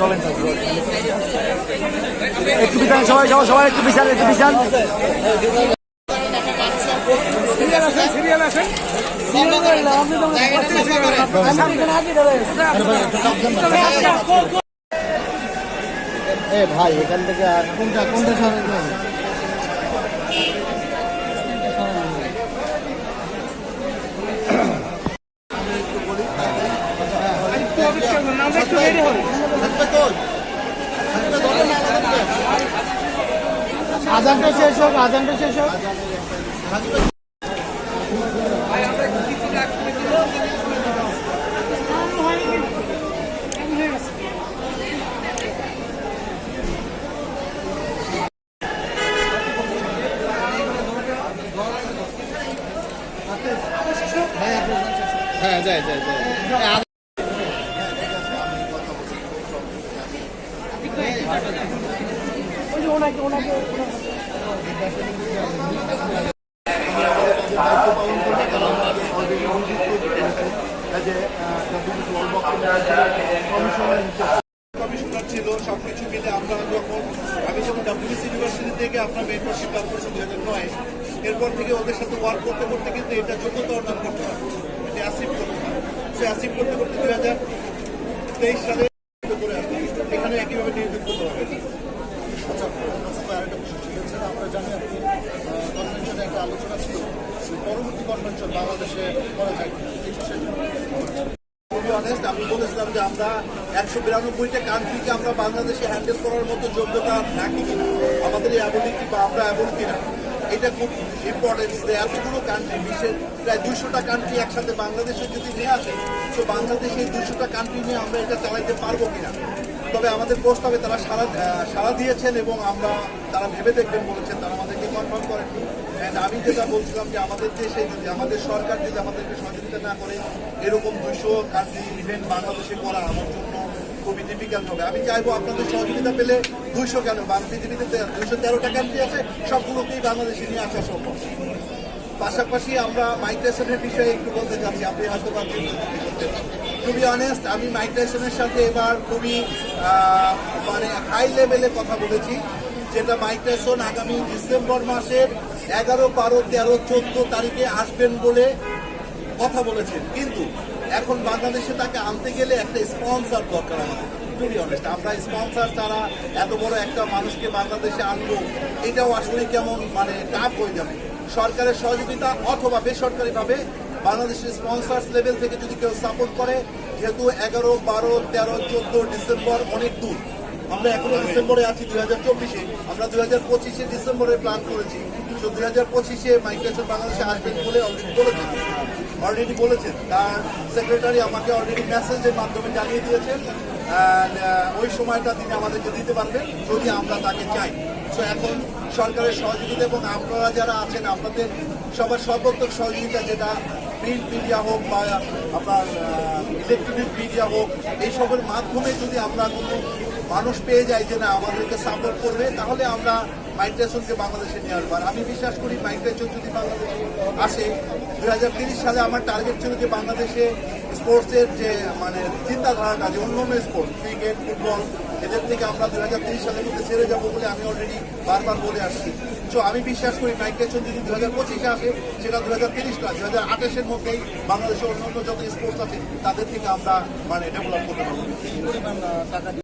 চলেন একটু পিছান, সবাই সবাই সবাই একটু পিছান একটু পিছান। ভাই, এখান থেকে কোনটা কোনটা সরাতে হবে আজানটা শেষ হোক আজানটা শেষ হোক। হ্যাঁ যাই যাই যাই। আমরা আমি যখন ডাব্লিউবিসি ইউনিভার্সিটি থেকে আপনার মেন্টরশিপ লাভ করেছি হাজার নয় এরপর থেকে ওদের সাথে ওয়ার্ক করতে করতে কিন্তু এটা যোগ্যতা অর্জন করতে হবে এটা অ্যাসিভ করতে হবে সে অ্যাসিভ করতে করতে দুই হাজার তেইশ সালে করে আসবে এখানে একইভাবে নিয়োজিত করতে হবে আচ্ছা আচ্ছা আরেকটা বিষয় সেটা হচ্ছে আমরা জানি আর কি কনভেনশনে একটা আলোচনা ছিল। পরবর্তী কনভেনশন বাংলাদেশে করা যায় অনেস্ট আমি বলেছিলাম যে আমরা একশো বিরানব্বইটা কান্ট্রিকে আমরা বাংলাদেশে হ্যান্ডেল করার মতো যোগ্যতা রাখি কিনা, আমাদের এই অ্যাবিলিটি বা আমরা এমন কিনা, এটা খুব ইম্পর্টেন্স যে এতগুলো কান্ট্রি বিশ্বের প্রায় দুশোটা কান্ট্রি একসাথে বাংলাদেশে যদি নিয়ে আসে, তো বাংলাদেশে এই দুশোটা কান্ট্রি নিয়ে আমরা এটা চালাইতে পারব কিনা। তবে আমাদের প্রস্তাবে তারা সারা সাড়া দিয়েছেন এবং আমরা তারা ভেবে দেখবেন বলেছেন, তারা আমাদেরকে কনফার্ম করেন আমি যেটা বলছিলাম যে আমাদের দেশে যদি আমাদের সরকার যদি আমাদেরকে সহযোগিতা না করে, এরকম দুশো কান্ট্রি ইভেন্ট বাংলাদেশে করা আমার জন্য খুবই ডিফিকাল্ট হবে। আমি চাইব আপনাদের সহযোগিতা পেলে দুইশো কেন? পৃথিবীতে দুইশো তেরোটা কান্ট্রি আছে, সবগুলোকেই বাংলাদেশে নিয়ে আসা সম্ভব। পাশাপাশি আমরা মাইগ্রেশনের বিষয়ে একটু বলতে চাচ্ছি, আপনি হয়তো বি অনেস্ট আমি মাইগ্রেশনের সাথে এবার খুবই মানে হাই লেভেলে কথা বলেছি, যেটা মাইগ্রেশন আগামী ডিসেম্বর মাসের এগারো, বারো, তেরো, চোদ্দ তারিখে আসবেন বলে কথা বলেছেন। কিন্তু এখন বাংলাদেশে তাকে আনতে গেলে একটা স্পন্সর দরকার আমাদের টু অনেস্ট আমরা স্পন্সর ছাড়া এত বড় একটা মানুষকে বাংলাদেশে আনব, এটাও আসলে কেমন মানে টাফ হয়ে যাবে। সরকারের সহযোগিতা অথবা বেসরকারিভাবে বাংলাদেশের স্পন্সার্স লেভেল থেকে যদি কেউ সাপোর্ট করে, যেহেতু এগারো, বারো, তেরো, চোদ্দ ডিসেম্বর অনেক দূর। আমরা এখনও ডিসেম্বরে আছি, দুই হাজার চব্বিশে। আমরা দুই হাজার পঁচিশে ডিসেম্বরে প্ল্যান করেছি। তো দুই হাজার পঁচিশে মাইগ্রেশন বাংলাদেশে আসবেন বলে অলরেডি বলেছেন। অলরেডি বলেছেন। তার সেক্রেটারি আমাকে অলরেডি মেসেজের মাধ্যমে জানিয়ে দিয়েছেন। ওই সময়টা তিনি আমাদেরকে দিতে পারবেন যদি আমরা তাকে চাই। তো এখন সরকারের সহযোগিতা এবং আপনারা যারা আছেন, আপনাদের সবার সর্বোত্তক সহযোগিতা যেটা প্রিন্ট মিডিয়া হোক বা আপনার ইলেকট্রনিক মিডিয়া হোক এইসবের মাধ্যমে যদি আমরা কোনো মানুষ পেয়ে যাই যে না, আমাদেরকে সাপোর্ট করবে, তাহলে আমরা মাইগ্রেশনকে বাংলাদেশে আসব আর আমি বিশ্বাস করি মাইগ্রেশন যদি বাংলাদেশে আসে, দুই সালে আমার টার্গেট ছিল যে বাংলাদেশে স্পোর্টসের যে মানে চিন্তাধারাটা, যে অন্য অন্য স্পোর্টস ক্রিকেট ফুটবল এদের থেকে আমরা দুই হাজার তিরিশ সালের মধ্যে সেরে যাব বলে আমি অলরেডি বারবার বলে আসছি। তো আমি বিশ্বাস করি মাইগ্রেশন যদি দু হাজার পঁচিশে আসে, সেটা দু হাজার তিরিশ না দু হাজার আঠাশের মধ্যেই বাংলাদেশের অন্য অন্য যত স্পোর্টস আছে, তাদের থেকে আমরা মানে ডেভেলপ করতে পারব।